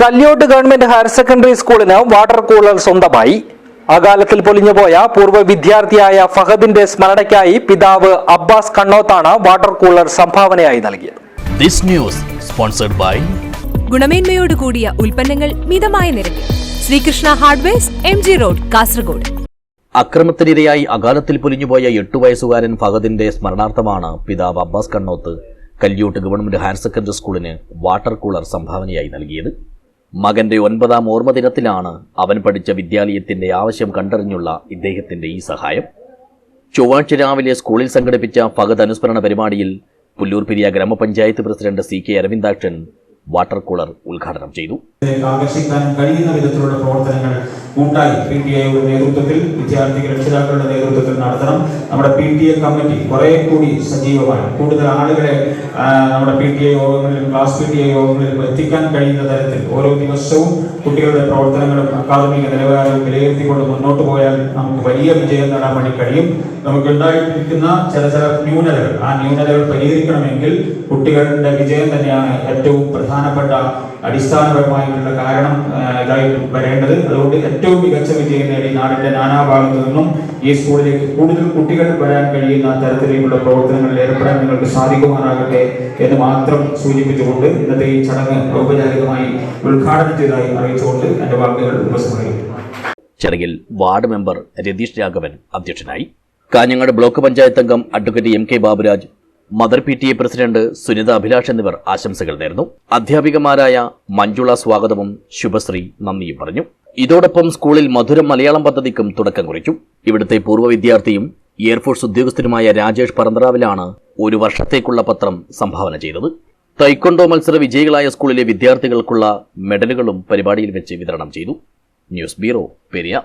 Kalliyot government higher secondary സ്കൂളിന് water cooler സ്വന്തമായി. അകാലത്തിൽ പൊലിഞ്ഞുപോയ പൂർവ വിദ്യാർത്ഥിയായ ഫഹദിന്റെ സ്മരണയ്ക്കായി പിതാവ് അബ്ബാസ് കണ്ണോത്താണ് വാട്ടർ കൂളർ സംഭാവനയായി നൽകിയത്. This news sponsored by ഗുണമേന്മയോട് കൂടിയ ഉൽപ്പന്നങ്ങൾ മിതമായ നിരക്കിൽ. Sreekrishna hardwares M G road Kasaragod. അക്രമത്തിനിരയായി അകാലത്തിൽ പൊലിഞ്ഞുപോയ എട്ടു വയസ്സുകാരൻ ഫഹദിന്റെ സ്മരണാർത്ഥമാണ് പിതാവ് Abbas Kannoth Kalyoot government higher secondary സ്കൂളിന് വാട്ടർ കൂളർ സംഭാവനയായി നൽകിയത്. മകന്റെ ഒൻപതാം ഓർമ്മ ദിനത്തിലാണ് അവൻ പഠിച്ച വിദ്യാലയത്തിന്റെ ആവശ്യം കണ്ടറിഞ്ഞുള്ള ഇദ്ദേഹത്തിന്റെ ഈ സഹായം. ചൊവ്വാഴ്ച രാവിലെ സ്കൂളിൽ സംഘടിപ്പിച്ച ഫഹദ് അനുസ്മരണ പരിപാടിയിൽ പുല്ലൂർ പിരിയ ഗ്രാമപഞ്ചായത്ത് president C K Aravindakshan water cooler ഉദ്ഘാടനം ചെയ്തു. ആകർഷിക്കാൻ കഴിയുന്ന വിധത്തിലുള്ള പ്രവർത്തനങ്ങൾ കൂട്ടായി പി ടി എയുടെ നേതൃത്വത്തിൽ വിദ്യാർത്ഥി രക്ഷിതാക്കളുടെ നേതൃത്വത്തിൽ നടത്തണം. നമ്മുടെ പി ടി എ കമ്മിറ്റി കുറെ കൂടി സജീവമാണ്. കൂടുതൽ ആളുകളെ നമ്മുടെ പി ടി എ യോഗങ്ങളിലും ക്ലാസ് പി ടി എ യോഗങ്ങളിലും എത്തിക്കാൻ കഴിയുന്ന തരത്തിൽ ഓരോ ദിവസവും കുട്ടികളുടെ പ്രവർത്തനങ്ങളും അക്കാദമിക നിലവാരവും വിലയിരുത്തിക്കൊണ്ട് മുന്നോട്ട് പോയാൽ നമുക്ക് വലിയ വിജയം നേടാൻ വേണ്ടി കഴിയും. നമുക്ക് ഉണ്ടായിരിക്കുന്ന ചില ചില ന്യൂനതകൾ. ആ ന്യൂനതകൾ പരിഹരിക്കണമെങ്കിൽ കുട്ടികളുടെ വിജയം തന്നെയാണ് ഏറ്റവും പ്രധാനപ്പെട്ട അടിസ്ഥാനപരമായിട്ടുള്ള കാരണം ഇതായി വരേണ്ടത്. അതുകൊണ്ട് ഏറ്റവും മികച്ച വിജയം നേടി നാടിന്റെ നാനാഭാഗത്തു നിന്നും ഈ സ്കൂളിലേക്ക് കൂടുതൽ കുട്ടികൾ വരാൻ കഴിയുന്ന തരത്തിലേക്കുള്ള പ്രവർത്തനങ്ങളിൽ ഏർപ്പെടാൻ നിങ്ങൾക്ക് സാധിക്കുമാറാകട്ടെ എന്ന് മാത്രം സൂചിപ്പിച്ചുകൊണ്ട് ഇന്നത്തെ ഈ ചടങ്ങ് ഔപചാരികമായി ഉദ്ഘാടനം ചെയ്തതായി അറിയിച്ചുകൊണ്ട് എന്റെ വാക്കുകൾ ഉപസംഹരിക്കും ചടങ്ങിൽ വാർഡ് മെമ്പർ രതീഷ് രാഘവൻ അധ്യക്ഷനായി. കാഞ്ഞങ്ങാട് ബ്ലോക്ക് പഞ്ചായത്ത് അംഗം advocate M K Baburaj mother P T A president Sunitha Abhilash എന്നിവർ ആശംസകൾ നേർന്നു. അധ്യാപികമാരായ മഞ്ജുള സ്വാഗതവും ശുഭശ്രീ നന്ദിയും പറഞ്ഞു. ഇതോടൊപ്പം സ്കൂളിൽ മധുരം മലയാളം പദ്ധതിക്കും തുടക്കം കുറിച്ചു. ഇവിടുത്തെ പൂർവ വിദ്യാർത്ഥിയും എയർഫോഴ്സ് ഉദ്യോഗസ്ഥനുമായ രാജേഷ് പറന്തറാവിലാണ് ഒരു വർഷത്തേക്കുള്ള പത്രം സംഭാവന ചെയ്തത്. തൈക്കൊണ്ടോ മത്സര വിജയികളായ സ്കൂളിലെ വിദ്യാർത്ഥികൾക്കുള്ള മെഡലുകളും പരിപാടിയിൽ വെച്ച് വിതരണം ചെയ്തു. News bureau Periya.